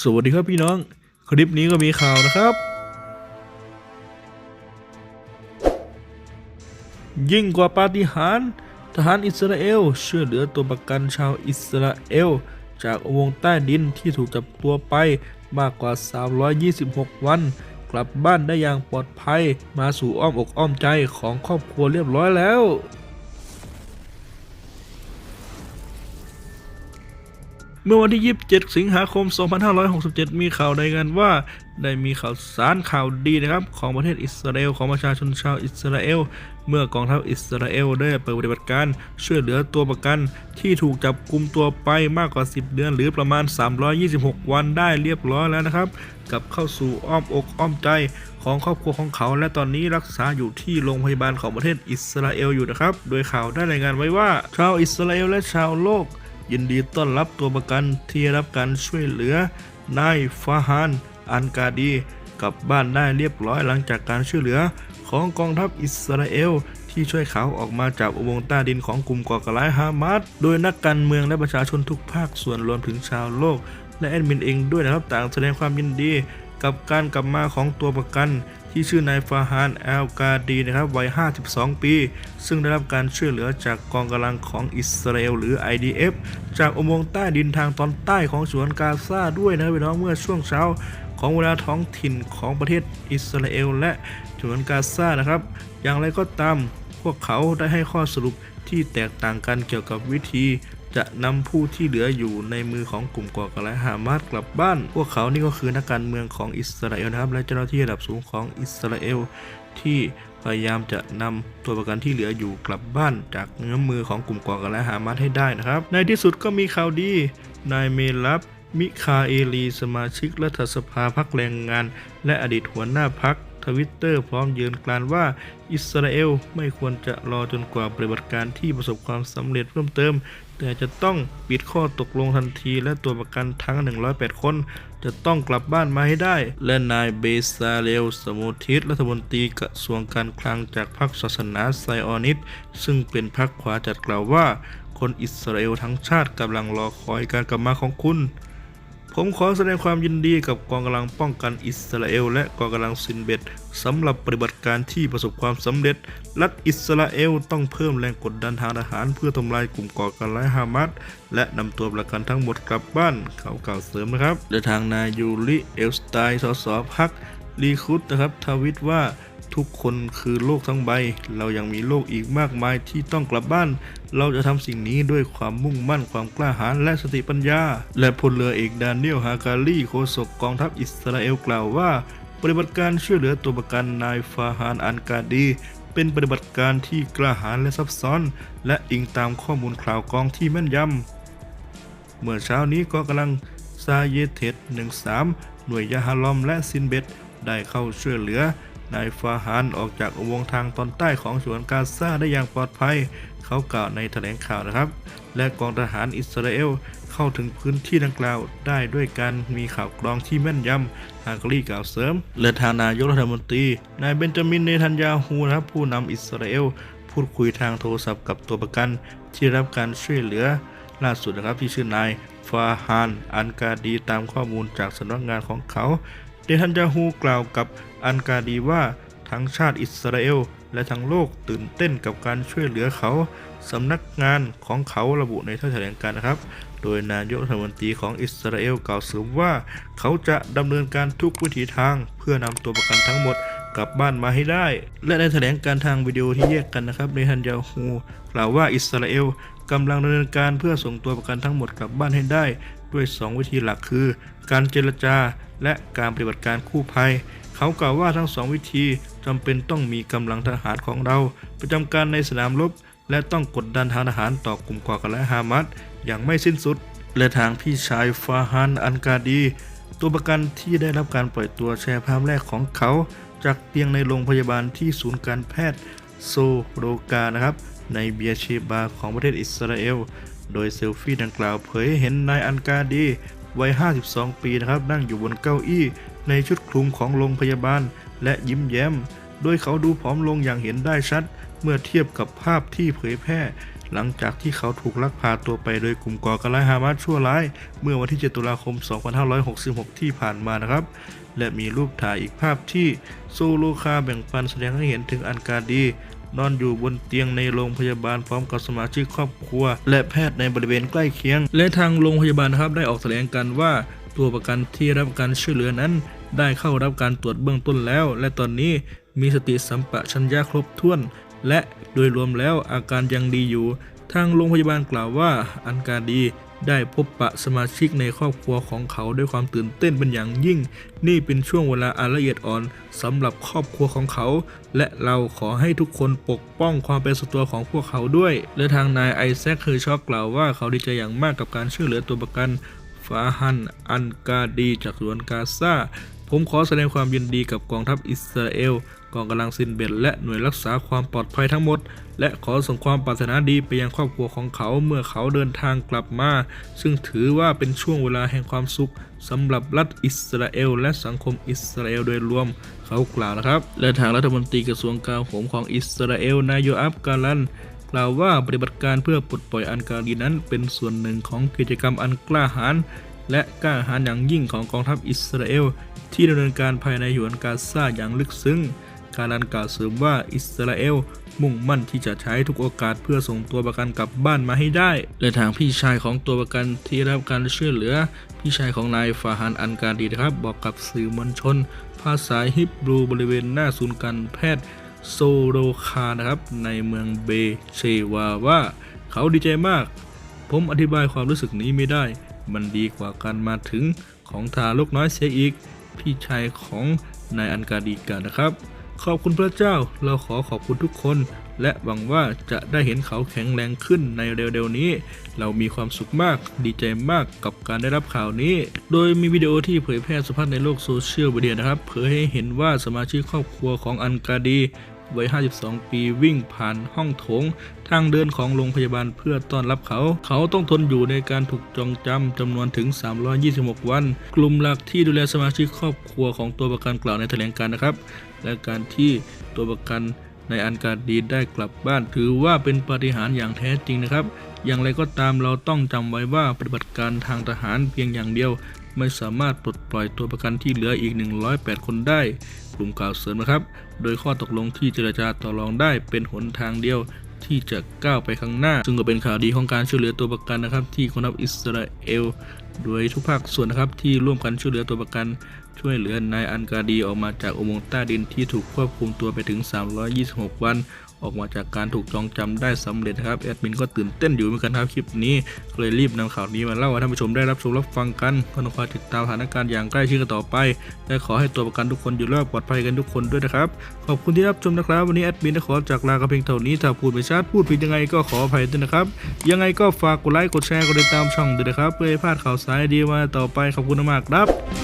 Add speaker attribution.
Speaker 1: สวัสดีครับพี่น้อง คลิปนี้ก็มีข่าวนะครับ ยิ่งกว่าปาฏิหาริย์ทหารอิสราเอลช่วยเหลือตัวประกันชาวอิสราเอล จากอุโมงใต้ดินที่ถูกจับตัวไปมากกว่า 326 วัน กลับบ้านได้อย่างปลอดภัย มาสู่อ้อมอกอ้อมใจของครอบครัวเรียบร้อยแล้ว เมื่อวันที่ 27 สิงหาคม 2567 มีข่าวรายงานว่า ได้มีข่าวสารข่าวดีนะครับ ของประเทศอิสราเอลของประชาชนชาวอิสราเอล เมื่อกองทัพอิสราเอลได้เปิดปฏิบัติการช่วยเหลือตัวประกัน ที่ถูกจับกุมตัวไปมากกว่า 10 เดือน หรือประมาณ 326 วันได้เรียบร้อยแล้วนะครับกลับเข้าสู่อ้อมอกอ้อมใจของครอบครัวของเขา และตอนนี้รักษาอยู่ที่โรงพยาบาลของประเทศอิสราเอลอยู่นะครับ โดยข่าวได้รายงานไว้ว่า ชาวอิสราเอลและชาวโลก ยินดีต้อนรับตัวประกันที่ได้รับการช่วยเหลือนายฟาฮานอันกาดีกลับบ้านได้เรียบร้อยหลังจากการช่วยเหลือของกองทัพอิสราเอลที่ช่วยเขาออกมาจากอุโมงค์ใต้ดินของกลุ่มก่อการร้ายฮามาสโดยนักการเมืองและประชาชนทุกภาคส่วนรวมถึงชาวโลก และแอดมินเองด้วยนะครับต่างแสดงความยินดี กับการกลับมาของตัวประกัน ที่ชื่อนายฟาฮานแอลกาดีนะครับวัย 52 ปี ซึ่งได้รับการช่วยเหลือจากกองกำลังของอิสราเอลหรือ IDF จากอุโมงค์ใต้ดินทางตอนใต้ของฉนวนกาซาด้วยนะครับพี่น้องเมื่อช่วงเช้าของเวลาท้องถิ่นของประเทศอิสราเอลและฉนวนกาซานะครับ อย่างไรก็ตามพวกเขาได้ให้ข้อสรุปที่แตกต่างกันเกี่ยวกับวิธี จะนำผู้ที่เหลืออยู่ในมือของกลุ่มก่อการร้ายฮามาสกลับบ้าน พวกเขานี่ก็คือนักการเมืองของอิสราเอลนะครับ และเจ้าหน้าที่ระดับสูงของอิสราเอลที่พยายามจะนำตัวประกันที่เหลืออยู่กลับบ้านจากเงื้อมือของกลุ่มก่อการร้ายฮามาสให้ได้นะครับ ในที่สุดก็มีข่าวดี นายเมลับ มิคาเอลี สมาชิกรัฐสภาพักแรงงาน และอดีตหัวหน้าพักทวิตเตอร์พร้อมยืนกรานว่าอิสราเอลไม่ควรจะรอจนกว่าปฏิบัติการที่ประสบความสำเร็จเพิ่มเติม แต่จะต้องปิดข้อตกลงทันทีและตัวประกันทั้ง 108 คน จะต้องกลับบ้านมาให้ได้ และนายเบซาเลลสมุทิตรัฐมนตรีกระทรวงการคลังจากพรรคศาสนาไซออนิสซึ่งเป็นพรรคขวาจัดกล่าวว่า คนอิสราเอลทั้งชาติกำลังรอคอยการกลับมาของคุณ ผมขอแสดงความยินดีกับกองกำลังป้องกันอิสราเอล และกองกำลังซินเบตสำหรับปฏิบัติการที่ประสบความสำเร็จ รัฐอิสราเอลต้องเพิ่มแรงกดดันทางทหาร เพื่อทำลายกลุ่มก่อการร้ายฮามาสและนำตัวประกันทั้งหมดกลับบ้านเขากล่าวเสริมนะครับและทางนายยูริเอลสไตน์สสพักลีคุดนะครับทวิตว่าทุกคนคือโลกทั้งใบ เรายังมีโลกอีกมากมายที่ต้องกลับบ้าน เราจะทำสิ่งนี้ด้วยความมุ่งมั่นความกล้าหาญและสติปัญญา และพลเรือเอกดานิเอลฮาการีโฆษกกองทัพอิสราเอลกล่าวว่า ปฏิบัติการช่วยเหลือตัวประกันนายฟาฮานอันกาดี เป็นปฏิบัติการที่กล้าหาญและซับซ้อน และอิงตามข้อมูลข่าวกรองที่แม่นยำเมื่อเช้านี้ก็กำลังซาเยเทต13 หน่วยยาฮาลอมและซินเบตได้เข้าช่วยเหลือ นายฟาฮานออกจากอุโมงค์ทางตอนใต้ของฉวนกาซาได้อย่างปลอดภัย เขากล่าวในแถลงข่าวนะครับ และกองทหารอิสราเอลเข้าถึงพื้นที่ดังกล่าวได้ด้วยการมีข่าวกรองที่แม่นยำฮากรีกล่าวเสริม และทางนายกรัฐมนตรี นายเบนจามินเนทันยาฮูนะครับผู้นำอิสราเอลพูดคุยทางโทรศัพท์กับตัวประกัน ที่รับการช่วยเหลือล่าสุดนะครับที่ชื่อนายฟาฮาน อันกาดีตามข้อมูลจากสำนักงานของเขา เดทันยาฮูกล่าวกับ อันกาดีว่าทั้งชาติอิสราเอลและทั้งโลกตื่นเต้นกับการช่วยเหลือเขาสำนักงานของเขาระบุในท่าแถลงการนะครับ โดยนายกรัฐมนตรีของอิสราเอลกล่าวเสริมว่า เขาจะดำเนินการทุกวิถีทาง เพื่อนำตัวประกันทั้งหมดกลับบ้านมาให้ได้ และในแถลงการทางวิดีโอที่แยกกันนะครับเนทันยาฮูกล่าวว่าอิสราเอลกำลังดำเนินการเพื่อส่งตัวประกันทั้งหมดกลับบ้านให้ได้ ด้วย 2 วิธีหลักคือ การเจรจาและการปฏิบัติการคู่ภัย เขากล่าวว่าทั้งสองวิธีจำเป็นต้องมีกำลังทหารของเรา ประจำการในสนามรบ และต้องกดดันทางทหารต่อกลุ่มก่อการร้ายฮามาสอย่างไม่สิ้นสุด และทางพี่ชายฟาฮันอันกาดี ตัวประกันที่ได้รับการปล่อยตัวแชร์ภาพแรกของเขา จากเตียงในโรงพยาบาลที่ศูนย์การแพทย์โซโรกานะครับ ในเบียร์เชบาของประเทศอิสราเอล โดยเซลฟี่ดังกล่าวเผยให้เห็นนายอันกาดีวัย 52 ปีนะครับนั่งอยู่บนเก้าอี้ ในชุดคลุมของโรงพยาบาล และยิ้มแย้ม โดยเขาดูผอมลงอย่างเห็นได้ชัด เมื่อเทียบกับภาพที่เผยแพร่ หลังจากที่เขาถูกลักพาตัวไปโดยกลุ่มก่อการร้ายฮามาสชั่วร้าย เมื่อวันที่ 7 ตุลาคม 2566 ที่ผ่านมานะครับ และมีรูปถ่ายอีกภาพที่โซโลคาแบ่งปันแสดงให้เห็นถึงอันการดีนอนอยู่บนเตียงในโรงพยาบาลพร้อมกับสมาชิกครอบครัว และแพทย์ในบริเวณใกล้เคียง และทางโรงพยาบาลนะครับได้ออกแถลงการว่า ตัวประกันที่รับการช่วยเหลือนั้น ได้เข้ารับการตรวจเบื้องต้นแล้ว และตอนนี้มีสติสัมปชัญญะครบถ้วน และโดยรวมแล้วอาการยังดีอยู่ ทางโรงพยาบาลกล่าวว่า อันการดีได้พบปะสมาชิกในครอบครัวของเขาด้วยความตื่นเต้นเป็นอย่างยิ่ง นี่เป็นช่วงเวลาอันละเอียดอ่อนสำหรับครอบครัวของเขา และเราขอให้ทุกคนปกป้องความเป็นส่วนตัวของพวกเขาด้วย และทางนายไอแซคเฮอร์ช็อกกล่าวว่าเขาดีใจอย่างมากกับการช่วยเหลือตัวประกัน ฟาฮัน อันกาดีจากสวนกาซา ผมขอแสดงความยินดีกับกองทัพอิสราเอล กองกำลังซินเบตและหน่วยรักษาความปลอดภัยทั้งหมด และขอส่งความปรารถนาดีไปยังครอบครัวของเขาเมื่อเขาเดินทางกลับมา ซึ่งถือว่าเป็นช่วงเวลาแห่งความสุขสำหรับรัฐอิสราเอล และสังคมอิสราเอลโดยรวมเขากล่าวนะครับ และทางรัฐมนตรีกระทรวงกลาโหมของอิสราเอลนายโยอับกาลัน กล่าวว่าปฏิบัติการเพื่อปลดปล่อยอันการีนั้น เป็นส่วนหนึ่งของกิจกรรมอันกล้าหาญและกล้าหาญอย่างยิ่งของกองทัพอิสราเอล ที่ดำเนินการภายในหยวนกาซาอย่างลึกซึ้ง การันกล่าวเสริมว่าอิสราเอลมุ่งมั่นที่จะใช้ทุกโอกาสเพื่อส่งตัวประกันกลับบ้านมาให้ได้ และทางพี่ชายของตัวประกันที่ได้รับการช่วยเหลือ พี่ชายของนายฟาฮันอันการดีนะครับ บอกกับสื่อมวลชน ภาษาฮิบรูบริเวณหน้าศูนย์การแพทย์ โซโรคานะครับ ในเมืองเบเชวาว่า เขาดีใจมาก ผมอธิบายความรู้สึกนี้ไม่ได้ มันดีกว่าการมาถึงของทารกน้อยเสียอีก พี่ชายของนายอันกาดีกานะครับ ขอบคุณพระเจ้าเราขอขอบคุณทุกคน และหวังว่าจะได้เห็นเขาแข็งแรงขึ้นในเร็วๆนี้ เรามีความสุขมากดีใจมากกับการได้รับข่าวนี้ โดยมีวิดีโอที่เผยแพร่สะพัดในโลกโซเชียลมีเดียนะครับ เผยให้เห็นว่าสมาชิกครอบครัวของอันกาดี วัย 52 ปีวิ่งผ่านห้องโถง ทางเดินของโรงพยาบาลเพื่อต้อนรับเขา เขาต้องทนอยู่ในการถูกจองจำจำนวนถึง 326 วัน กลุ่มหลักที่ดูแลสมาชิกครอบครัวของตัวประกันกล่าวในแถลงการนะครับ และการที่ตัวประกันในอันการดีได้กลับบ้านถือว่าเป็นปฏิหารอย่างแท้จริงนะครับ อย่างไรก็ตามเราต้องจำไว้ว่าปฏิบัติการทางทหารเพียงอย่างเดียว ไม่สามารถปลดปล่อยตัวประกันที่เหลืออีก 108 คนได้ กลุ่มกล่าวเสริมนะครับ โดยข้อตกลงที่เจรจาต่อรองได้เป็นหนทางเดียวที่จะก้าวไปข้างหน้า ซึ่งก็เป็นข่าวดีของการช่วยเหลือตัวประกันนะครับ ที่กองทัพอิสราเอล โดยทุกภาคส่วนนะครับที่ร่วมกันช่วยเหลือตัวประกัน ช่วยเหลือนายอันกาดีออกมาจากอุโมงค์ใต้ดินที่ถูกควบคุมตัวไปถึง 326 วัน ออกมาจากการถูกจองจำได้สำเร็จนะครับแอดมินก็ตื่นเต้นอยู่เหมือนกันครับคลิปนี้ก็เลยรีบนำข่าวนี้มาเล่าให้ท่านผู้ชมได้รับชมรับฟังกันก็ต้องคอยติดตามสถานการณ์อย่างใกล้ชิดกันต่อไปและขอให้ตัวประกันทุกคนอยู่รอดปลอดภัยกันทุกคนด้วยนะครับขอบคุณที่รับชมนะครับ วันนี้แอดมินขอจากลากันเพียงเท่านี้ถ้าพูดไม่ชัดพูดผิดยังไงก็ขออภัยด้วยนะครับยังไงก็ฝากกดไลค์กดแชร์กดติดตามช่องด้วยนะครับเพื่อให้พลาดข่าวสารดีมาต่อไปขอบคุณมากครับ